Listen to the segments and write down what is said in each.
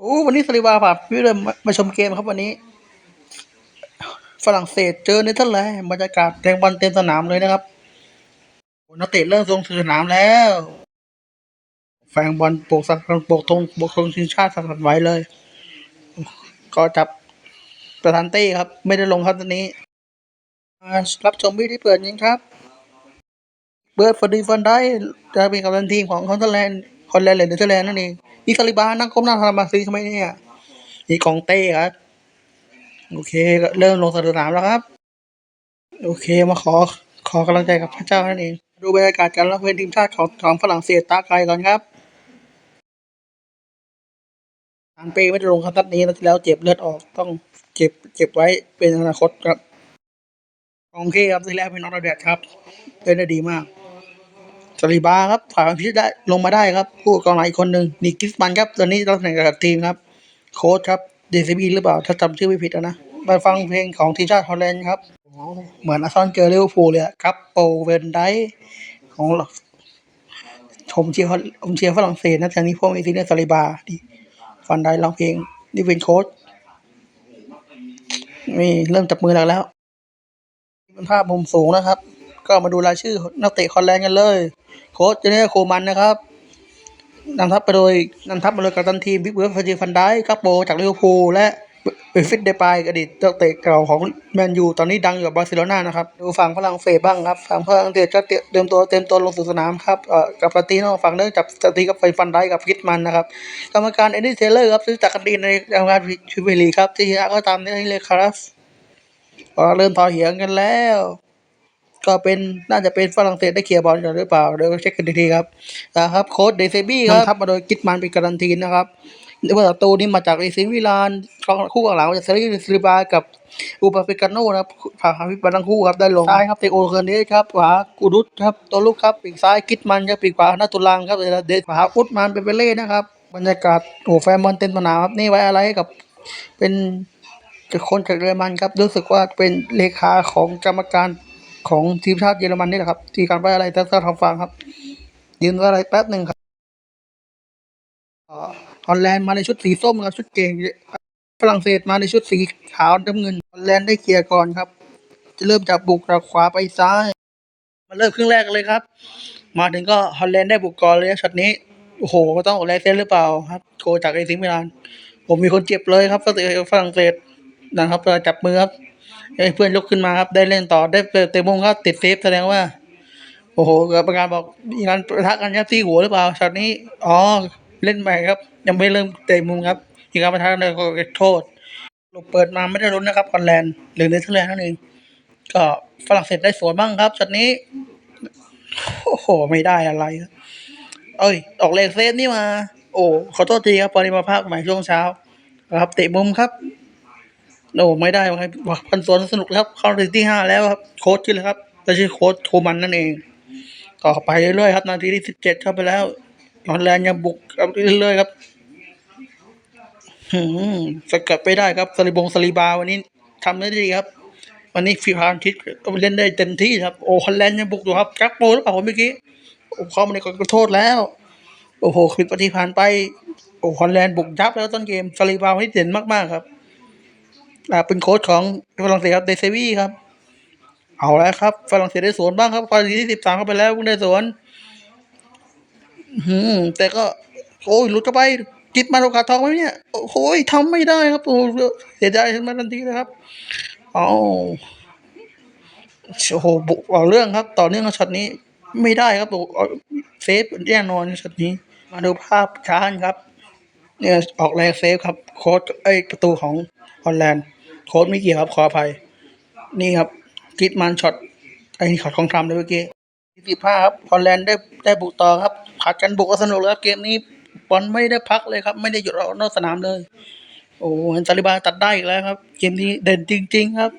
โอ้วันนี้สลิบาผ่าพี่เลยมามาชมเกมครับวันนี้ ฝรั่งเศสเจอเนเธอร์แลนด์บรรยากาศแรงบอลเต็มสนามเลยนะครับนักเตะเริ่มลงสู่สนามแล้ว แฟนบอลโบกสักโบกธงโบกธงทีมชาติสั่นไหวเลย ก็จับประธานเต้ครับ ไม่ได้ลงครับตอนนี้รับชมวิธีเปิดยิงครับ เบิร์ดฟอร์ดีฟันได้จะเป็นกัปตันทีมของคอนเทอร์แลนด์ ฮอลแลนด์หรือเนเธอร์แลนด์นั่นเองนี่ซาลิบานั่งก้มหน้าทำมาซีทำไมเนี่ยนี่กองเต้ครับ โอเคเริ่มลงสนามแล้วครับ โอเคมาขอขอกำลังใจกับพระเจ้านั่นเอง ดูบรรยากาศการรับเป็นทีมชาติของของฝรั่งเศสตาไกลก่อนครับอันเป้ไม่ได้ลงครับนัดนี้นัดที่แล้วเจ็บเลือดออกต้องเจ็บเจ็บไว้เป็นอนาคตครับ โอเคครับที่แรกเป็นนอตแดดครับเล่นได้ดีมาก สลิบาครับฝ่ายพิชิตได้ลงมาได้ครับผู้กองหลังอีกคนหนึ่งนิกิสมันครับตอนนี้รับตำแหน่งกับทีมครับ โค้ชครับเดซิบีหรือเปล่า ถ้าจำชื่อไม่ผิดนะมาฟังเพลงของทีมชาติฮอลแลนด์ครับเหมือนอาซอลเจอเร์พูเลยครับโปเวนไดของชมเชียร์ผมเชียร์ฝรั่งเศสนะทางนี้พวกมีซีเนียซาลิบาดีฟันได้ร้องเพลงนี่เป็นโค้ชนี่เริ่มจับมือแล้วแล้วเป็นภาพมุมสูงนะครับ ก็มาดูรายชื่อนักเตะฮอลแลนด์กันเลย โค้ชเจเนอร์โคมันนะครับนำทัพไปโดยนำทัพมาโดยกัปตันทีมบิ๊กเวิร์ฟฟาจิฟันไดครับโบจากลิเวอร์พูลและเบฟิตเดปายอดีตนักเตะเก่าของแมนยูตอนนี้ดังอยู่กับบาร์เซโลนานะครับดูฝั่งฝรั่งเศสบ้างครับฝั่งฝรั่งเศสก็เตรียมตัวเตรียมตัวลงสู่สนามครับกับปาติโนฝั่งเนื่องจับสตีกับไฟฟันไดกับคิดมันนะครับกรรมการเอ็นดี้เทเลอร์ครับซื้อจากกันดีในกรรมการชูเวลีครับที่ชนะก็ตามนี้เลยครับเริ่มต่อเหียงกันแล้ว ก็เป็นน่าจะเป็นฝรั่งเศสได้เคลียร์บอลกันหรือเปล่าเดี๋ยวเช็คกันอีกทีครับนะครับโค้ชเดซบี้ครับทับมาโดยกิตมันเป็นการันตีนะครับเมื่อประตูนี้มาจากเอซิมิลานคู่ข้างหลังมาจากซาริซิลิบากับอูปาเปกาโนนะครับผ่านพิบันทั้งคู่ครับได้ลงซ้ายครับเตโอเคิร์เนสครับขวากูรุตครับตัวลูกครับปีกซ้ายกิตมันครับปีกขวาหน้าตุลังครับเดชขวาอุดมันเป็นเปเล่นะครับ บรรยากาศโอ้แฟนบอลเต็มสนามครับนี่ไว้อะไรให้กับเป็นคนจากเยอรมันครับรู้สึกว่าเป็นเลขาของกรรมการ ของทีมชาติเยอรมันนี่แหละครับ ที่การไว้อะไรถ้าทำฟังครับ ยืนไว้อะไรแป๊บหนึ่งครับฮอลแลนด์มาในชุดสีส้มครับชุดเก่งฝรั่งเศสมาในชุดสีขาวน้ำเงินฮอลแลนด์ได้เคลียร์ก่อนครับ จะเริ่มจากบุกจากขวาไปซ้าย มาเริ่มครึ่งแรกเลยครับ มาถึงก็ฮอลแลนด์ได้บุกก่อนเลยช็อตนี้โอ้โหต้องออกแรงเซนหรือเปล่าครับโกจากเอซิมิลาน ผมมีคนเจ็บเลยครับฝรั่งเศสนะครับจับมือครับ ให้เพื่อนยกขึ้นมาครับได้เล่นต่อได้เตะมุมครับติดเซฟแสดงว่า โอ้โหกรรมการบอกมีการประทะกันครับที่หัวหรือเปล่าช็อตนี้อ๋อเล่นใหม่ครับ ยังไม่เริ่มเตะมุมครับมีการประทะกันเลยก็โทษหลบเปิดมาไม่ได้ลุ้นนะครับฮอลแลนด์หรือเนเธอร์แลนด์นั่นเองก็ฝรั่งเศสได้สวนบ้างครับช็อตนี้โอ้โห ไม่ได้อะไรเอ้ย ออกเลงเซฟนี่มา โอ้ขอโทษทีครับพอดีมาภาคใหม่ช่วงเช้า ครับเตะมุมครับ โอ้ไม่ได้ครับพันสวนสนุกแล้วเข้าถึงที่ห้าแล้วครับ โค้ชชื่ออะไรครับแต่ชื่อโค้ชโทมันนั่นเอง ต่อไปเรื่อยๆครับ นาทีที่สิบเจ็ดเข้าไปแล้วฮอลแลนยังบุกเรื่อยๆครับหืมสกัดไปได้ครับสลิบงสลิบาวันนี้ทำได้ดีครับ วันนี้ฟีพานทิศก็เล่นได้เต็มที่ครับ โอ้ฮอลแลนด์ยังบุกอยู่ครับจักโปหรือเปล่าผมเมื่อกี้โอ้เข้ามาในกระโทษแล้ว โอ้โหคลิปปฏิพานไป โอ้ฮอลแลนด์บุกยับแล้วต้นเกมสลิบาวันนี้เด่นมากๆครับ เป็นโค้ชของฝรั่งเศสครับเดซวีครับ เอาแล้วครับฝรั่งเศสได้สวนบ้างครับพอทีที่สิบสามเข้าไปแล้วเพิ่งได้สวนอืมแต่ก็ โอ้ยหลุดเข้าไปกิดมาโอกาสทองไหมเนี่ยโอ้โหทำไม่ได้ครับโอ้เสียดายขึ้นมาทันทีนะครับเอาโอ้โหบุกเอาเรื่องครับ ต่อเนื่องกับช็อตนี้ ไม่ได้ครับโอ้เซฟแน่นอนช็อตนี้ มาดูภาพช้านครับ เนี่ยออกแรงเซฟครับ โค้ดไอประตูของฮอลแลนด์ โค้ดไม่เกี่ยวครับขออภัย นี่ครับกิดมันช็อตไอ้นี่เขาทองทำเลยเมื่อกี้สิบห้าครับฮอลแลนด์ได้ได้บุกต่อครับผัดกันบุกก็สนุกเลยครับเกมนี้บอลไม่ได้พักเลยครับ ไม่ได้หยุดออกนอกสนามเลย โอ้เห็นซาลิบาตัดได้อีกแล้วครับ เกมนี้เด่นจริง ๆ ครับ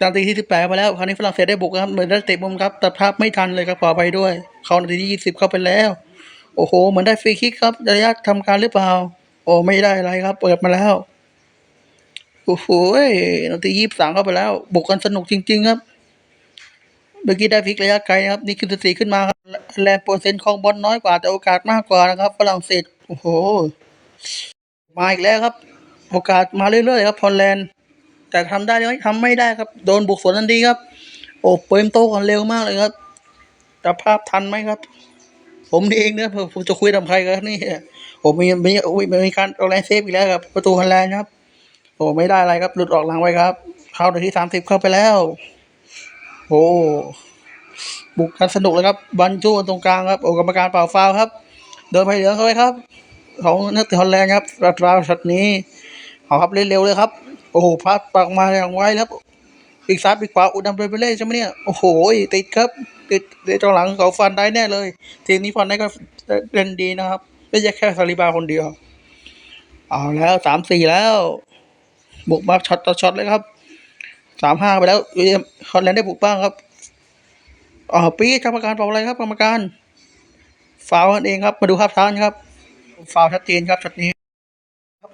นาทีที่สิบแปดไปแล้วคราวนี้ฝรั่งเศสได้บุกครับเหมือนได้เตะมุมครับแต่ภาพไม่ทันเลยครับขอไปด้วย เขานาทีที่ยี่สิบเข้าไปแล้ว โอ้โห เหมือนได้ฟรีคิกครับระยะทำการหรือเปล่า โอ้ไม่ได้อะไรครับ เปิดมาแล้ว โอ้โหนาทียี่สิบสามเข้าไปแล้วบุกกันสนุกจริง ๆ ครับ เมื่อกี้ได้พลิกระยะไกลนะครับ นี่คือสตีขึ้นมาครับแลนด์เปอร์เซ็นต์ของบอลน้อยกว่า แต่โอกาสมากกว่านะครับฝรั่งเศสโอ้โห มาอีกแล้วครับ โอกาสมาเรื่อยๆครับพอลแลนด์แต่ทำได้ไหมทำไม่ได้ครับ โดนบุกสวนทันทีครับ โอ้เปิมโตก่อนเร็วมากเลยครับจับภาพทันไหมครับ ผมเองเนี่ยผมจะคุยกับใครกันนี่ผมมีมีอุ้ยมีการเอาแรงเซฟอีกแล้วครับ ประตูฮอลแลนด์ครับ โอ้ไม่ได้อะไรครับ หลุดออกหลังไว้ครับ เข้านาทีสามสิบเข้าไปแล้ว โอ้บุกกันสนุกเลยครับบอลจู้ตรงกลางครับโอ้กรรมการเป่าฟาวครับ เดินไปเหลืองเข้าไปครับ ของนักเตะฮอลแลนด์ครับรัดราวช็อตนี้เอาครับเล่นเร็วเลยครับ โอ้โหพลาดปากมาอย่างไวครับปีกซ้ายปีกขวาอุดมไปเล่ใช่ไหมเนี่ยโอ้โหติดครับ ติดเดี๋ยวตรงหลังเขาฟันได้แน่เลย ทีนี้ฟันได้ก็เล่นดีนะครับไม่ใช่แค่ซาลิบาคนเดียว เอาแล้วสามสี่แล้ว บุกมาช็อตต่อช็อตเลยครับสามห้าไปแล้วเวียมฮอลแลนด์ได้บุกบ้างครับอ๋อปีกรรมการบอกอะไรครับกรรมการฟาวล์กันเองครับมาดูภาพช้าครับฟาวชัดเจนครับช็อตนี้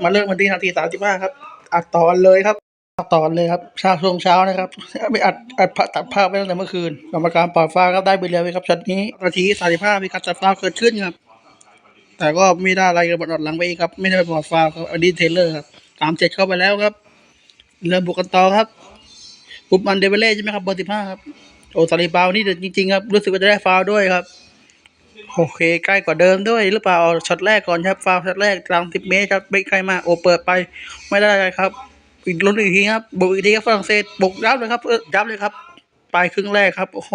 มาเริ่มกันที่นาทีสามสิบห้าครับ อัดต่อเลยครับอัดต่อเลยครับเช้าช่วงเช้านะครับไปอัดอัดตัดภาพไปตั้งแต่เมื่อคืนกรรมการปล่อยฟาวครับได้ไปเร็วเลยครับช็อตนี้นาทีสามสิบห้ามีการตัดฟาวเกิดขึ้นครับแต่ก็ไม่ได้อะไรกับบอลหลังไปอีกครับ ไม่ได้ไปบอลฟาวครับอดีตเทเลอร์ครับ ตามเจ็ดเข้าไปแล้วครับ เริ่มบุกกันต่อครับบุบมันเดเวเล่ใช่ไหมครับเบอร์สิบห้าครับโอ้ซาลิบาวนี่จริงๆครับ รู้สึกว่าจะได้ฟาวด้วยครับ โอเค ใกล้กว่าเดิมด้วย หรือเปล่าเอาช็อตแรกก่อนครับ ฟาวช็อตแรกกลางสิบเมตรครับไม่ใกล้มากโอเปิดไปไม่ได้ครับอีกลุ้นอีกทีครับบุกอีกทีครับฝรั่งเศสบุกยับเลยครับยับเลยครับปลายครึ่งแรกครับ โอ้โห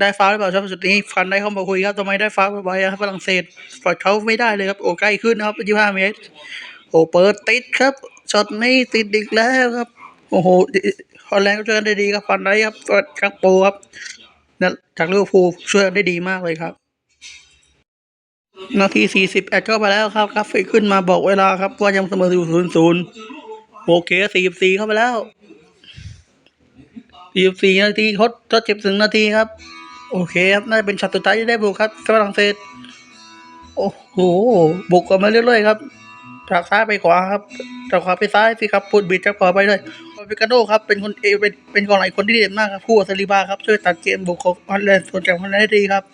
ได้ฟาวหรือเปล่าครับจุดนี้ฟันได้เข้ามาคุยครับทำไมได้ฟาวล์บ่อยๆครับฝรั่งเศสปล่อยเขาไม่ได้เลยครับ โอ้ใกล้ขึ้นครับยี่ห้าเมตร โอ้เปิดติดครับ ช็อตนี้ติดอีกแล้วครับ โอ้โหฮอลแลนด์ก็ช่วยกันได้ดีครับฟันได้ครับเปิดกักโปครับจากลิเวอร์พูลช่วยกันได้ดีมากเลยครับ นาทีสี่สิบแอดเข้าไปแล้วครับกราฟิกขึ้นมาบอกเวลาครับว่ายังเสมออยู่ศูนย์ศูนย์โอเคสี่สิบสี่เข้าไปแล้วสี่สิบสี่นาทีทดทดเจ็บถึงนาทีครับ โอเคครับน่าจะเป็นช็อตสุดท้ายที่ได้บุกครับฝรั่งเศสโอ้โหบุกกันมาเรื่อยๆครับ จากซ้ายไปขวาครับจากขวาไปซ้ายสิครับพูดบิดจากขวาไปเลยโอปิกาโดครับเป็นคนเอเป็นเป็นกองหลังคนที่เด่นมากครับคู่กับซาลิบาครับช่วยตัดเกมบุกของฮอลแลนด์ส่วนจากฮอลแลนด์ได้ดีครับ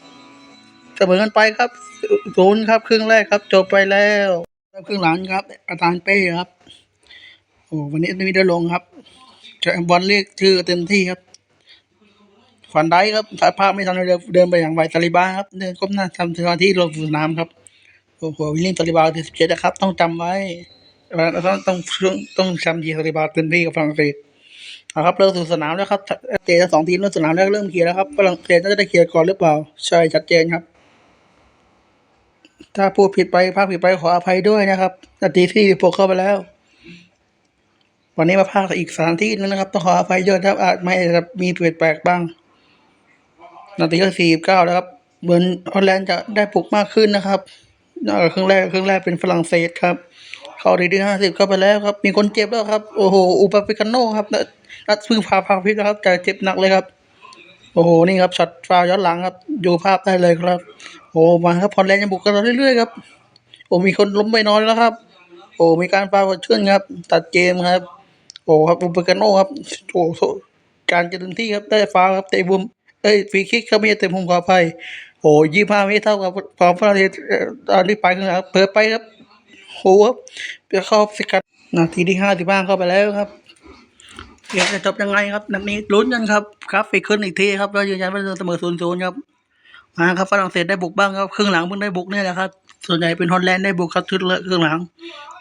เสมอกันไปครับศูนย์ครับ ครึ่งแรกครับจบไปแล้วครึ่งหลังครับอาจารย์เป้ครับโอ้วันนี้ไม่ได้ลงครับจะบอลเรียกชื่อเต็มที่ครับฝันได้ครับถ่ายภาพไม่ทันเดินเดินไปอย่างไวซาลิบาครับเดินก้มหน้าทำสมาธิลงสู่สนามครับ โอ้โหวิลเลียมซาลิบาที่สิบเจ็ดนะครับ ต้องจำไว้ต้องต้องต้องต้องจำยีซาลิบาเต็มที่กับฝรั่งเศสเอาครับเริ่มสู่สนามแล้วครับเตะทั้งสองทีมเริ่มสนามแล้วเริ่มเคลียร์แล้วครับฝรั่งเศสน่าจะได้เคลียร์ก่อนหรือเปล่า ใช่ชัดเจนครับ ถ้าพูดผิดไปภาคผิดไปขออภัยด้วยนะครับนาทีที่พกเข้าไปแล้ว วันนี้มาภาคอีกสถานที่นึงนะครับ ต้องขออภัยด้วยครับอาจไม่จะมีเปลี่ยนแปลกบ้างนาทีที่สี่สิบเก้าแล้วครับเหมือนฮอลแลนด์จะได้ปลุกมากขึ้นนะครับ ครึ่งแรกครึ่งแรกเป็นฝรั่งเศสครับ เข้าทีที่ห้าสิบเข้าไปแล้วครับ มีคนเจ็บแล้วครับ โอ้โหอุปปิกาโนครับนัดพึ่งพาพาพิษครับแต่เจ็บหนักเลยครับ โอ้โหนี่ครับช็อตฟาวย้อนหลังครับดูภาพได้เลยครับ โอ้มาครับพอลแลนด์ยังบุกกันต่อเรื่อยๆครับโอ้มีคนล้มไปนอนแล้วครับ โอ้มีการฟาวเกิดขึ้นครับ ตัดเกมครับ โอ้ครับอุปกาโนครับโอ้การเจะเต็มที่ครับได้ฟาวครับเตะบุมเอ้ยฟรีคิกครับไม่ใช่เตะมุมขออภัย โอ้ยี่ห้าเมตรเท่ากับความฝรั่งเศสเอ่อตอนที่ไปครับเปิดไปครับโหครับเข้าสกัดนาทีที่ห้าสิบห้าเข้าไปแล้วครับเกมจะจบยังไงครับนัดนี้ลุ้นกันครับกราฟิกขึ้นอีกทีครับเรายืนยันว่าเสมอศูนย์ศูนย์ครับมาครับฝรั่งเศสได้บุกบ้างครับครึ่งหลังเพิ่งได้บุกเนี่ยแหละครับ ส่วนใหญ่เป็นฮอลแลนด์ได้บุกครับชุดละครึ่งหลัง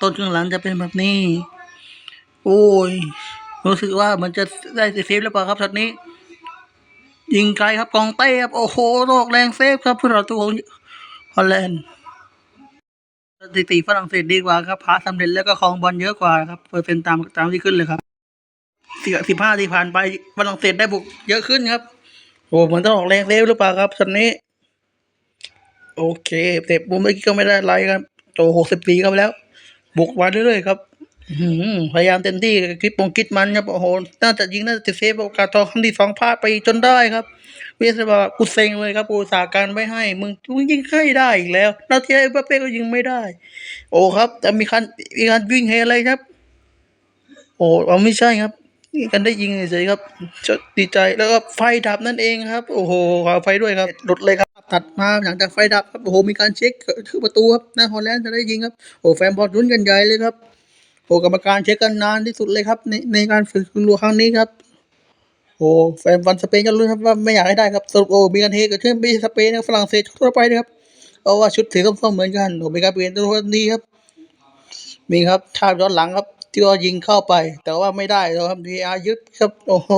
ต้นครึ่งหลังจะเป็นแบบนี้ โอ้ยรู้สึกว่ามันจะได้เซฟหรือเปล่าครับช็อตนี้ ยิงไกลครับกองเต้ครับโอ้โหโลกแรงเซฟครับผู้ต่อตัวของฮอลแลนด์สถิติฝรั่งเศสดีกว่าครับพาสำเร็จแล้วก็ครองบอลเยอะกว่าครับเปอร์เซ็นต์ตามตามที่ขึ้นเลยครับสิบสิบห้าที่ผ่านไปฝรั่งเศสได้บุกเยอะขึ้นครับโอ้เหมือนต้องออกแรงเร็วหรือเปล่าครับตอนนี้ โอเคเตะบุมเมื่อกี้ก็ไม่ได้ไรครับโตหกสิบปีเข้าไปแล้ว บุกมาเรื่อยๆครับ อื้อหือพยายามเต็มที่คลิปปงคิดมันครับโอ้โหน่าจะยิงน่าจะเซฟโอกาสทองครั้งที่สองพลาดไปจนได้ครับ เวียสบอกว่ากูเซ็งเลยครับกูอุตสาหการไม่ให้ มึงมึงยิงให้ได้อีกแล้วนาทีไอ้เปเป้ก็ยิงไม่ได้ โอ้ครับ แต่มีการมีการวิ่งเฮอะไรครับ โอ้เอาไม่ใช่ครับนี่กันได้ยิงเฉยๆครับดีใจแล้วก็ไฟดับนั่นเองครับ โอ้โหขออภัยด้วยครับหลุดเลยครับ ตัดมาหลังจากไฟดับครับโอ้โหมีการเช็คคือประตูครับหน้าฮอลแลนด์จะได้ยิงครับโอ้แฟนบอลรุ้นกันใหญ่เลยครับ โอ้กรรมการเช็คกันนานที่สุดเลยครับ ในในการฝึกลูกครั้งนี้ครับ โอ้แฟนบอลสเปนก็รู้ครับว่าไม่อยากให้ได้ครับสรุปโอ้มีการเทกิดขึ้นไม่ใช่สเปนนะฝรั่งเศสทั่วไปนะครับเพราะว่าชุดสีส้มๆเหมือนกันโอ้มีการเปลี่ยนตัวนี้ครับ มีครับภาพย้อนหลังครับที่ว่ายิงเข้าไป แต่ว่าไม่ได้แล้วครับทีอายึดครับ โอ้โห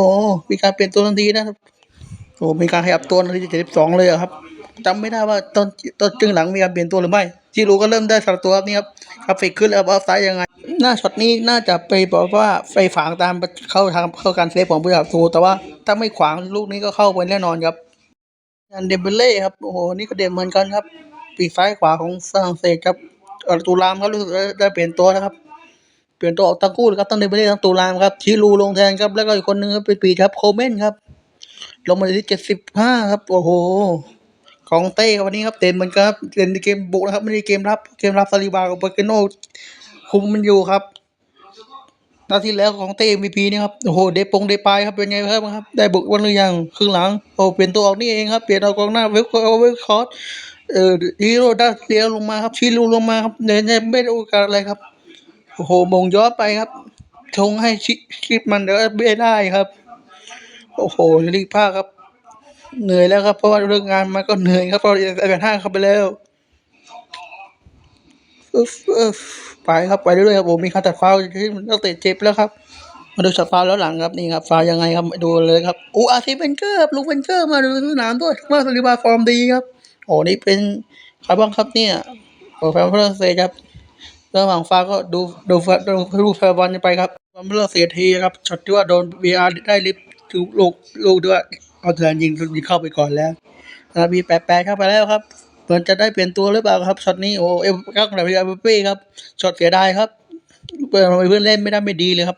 มีการเปลี่ยนตัวทันทีนะครับโอ้มีการขยับตัวนาทีที่เจ็ดสิบสองเลยครับจำไม่ได้ว่าตอนตอนจึงหลังมีการเปลี่ยนตัวหรือไม่ ที่รู้ก็เริ่มได้สักตัวครับนี่ครับกราฟิกขึ้นแล้วว่าซ้ายยังไง หน้าช็อตนี้น่าจะไปบอกว่าไฟฝางตามเข้าทางเข้าการเซฟของผู้จับตูแต่ว่าถ้าไม่ขวางลูกนี้ก็เข้าไปแน่นอนครับอันเดมเบเล่ครับโอ้โหนี่ก็เดมเหมือนกันครับ ปีกซ้ายขวาของฝรั่งเศสครับอตูรามครับรู้สึกว่าได้เปลี่ยนตัวแล้วครับเปลี่ยนตัวออกทั้งคู่เลยครับทั้งเดมเบเล่ทั้งตูรามครับชิลูลงแทนครับแล้วก็อีกคนนึงครับเป็นปีครับโคเมนครับลงมาที่เจ็ดสิบห้าครับโอ้โห ของเต้ครับวันนี้ครับเด่นเหมือนกันครับเด่นในเกมบุกนะครับไม่ได้เกมรับเกมรับซาลิบากับเบอร์เกโนคุมมันอยู่ครับนาทีแล้วของเต้ MVP นี่ครับโอ้โหเดปงเดปายครับเป็นไงครับครับ ได้บุกวันหรือยังครึ่งหลังโอ้เปลี่ยนตัวออกนี่เองครับเปลี่ยนเอากองหน้าเวลเอาเวลคอร์สเอ่อฮีโร่ด้าเลียวลงมาครับชีลูลงมาครับเนี่ยเนี่ยไม่ได้โอกาสอะไรครับโอ้โหมงย้อนไปครับชงให้ชิคิดมันเดี๋ยวไม่ได้ครับ โอ้โหรีบภาครับ เหนื่อยแล้วครับ เพราะว่าเรื่องงานมาก็เหนื่อยครับเพราะไอแปดห้าเข้าไปแล้วไปครับไปเรื่อยๆครับโอ้มีการตัดฟาวที่นักเตะเจ็บแล้วครับ มาดูช็อตฟาวล์แล้วหลังครับนี่ครับฟาวยังไงครับมาดูเลยครับอ้อาร์ทีเวนเกอร์ครับลูกเวนเกอร์มาดูสนามด้วยมาสลิบาฟอร์มดีครับโอ้นี่เป็นใครบ้างครับเนี่ยโอ้แฟนฝรั่งเศสครับระหว่างฟาก็ดูดูดูดูแฟนบอลไปครับความเลือกเสียทีครับช็อตที่ว่าโดน VR ได้ลิฟต์ถูกลูกลูกด้วย เอาเถื่อนยิงยิงเข้าไปก่อนแล้วนาบีแปดแปดเข้าไปแล้วครับมือนจะได้เปลี่ยนตัวหรือเปล่าครับช็อตนี้โอ้เอฟกักแบบเอเป้ครับช็อตเสียดายครับเปิดมาเพื่อนเล่นไม่ได้ไม่ดีเลยครับ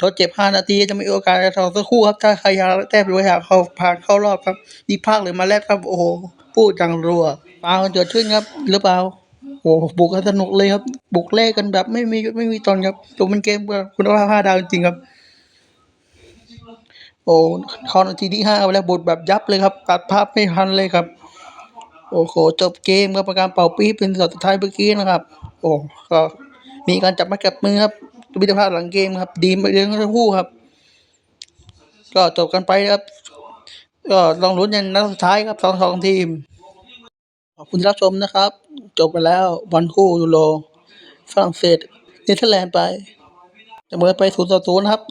ทดเจ็บห้านาทีจะมีโอกาสจะทองสักคู่ครับ ถ้าใครอยากแต้มหรือว่าอยากเข้าผ่านเข้ารอบครับนี่ภาคเลยมาแรกครับ โอ้โหพูดจังรัวฟาวเกิดขึ้นครับ หรือเปล่าโอ้บุกสนุกเลยครับ บุกเล่กันแบบไม่มีไม่มีตอนครับจบเป็นเกมคุณภาพห้าดาวจริงครับ โอ้เข้านาทีที่ห้าไปแล้วบทแบบยับเลยครับ ตัดภาพไม่ทันเลยครับ โอ้โหจบเกมครับประการเป่าปี๊บเป็นช็อสุดท้ายเมื่อกี้นะครับ โอ้ก็มีการจับมาจับมือครับมิตรภาพหลังเกมครับ ดีมาเรื่องทั้งคู่ครับ ก็จบกันไปครับ ก็ลองลุ้นยันนัดสุดท้ายครับสองสองทีม ขอบคุณที่รับชมนะครับ จบไปแล้วบอลคู่ยูโรฝรั่งเศสเนเธอร์แลนด์ไปเสมอไปศูนย์ต่อศูนย์ครับ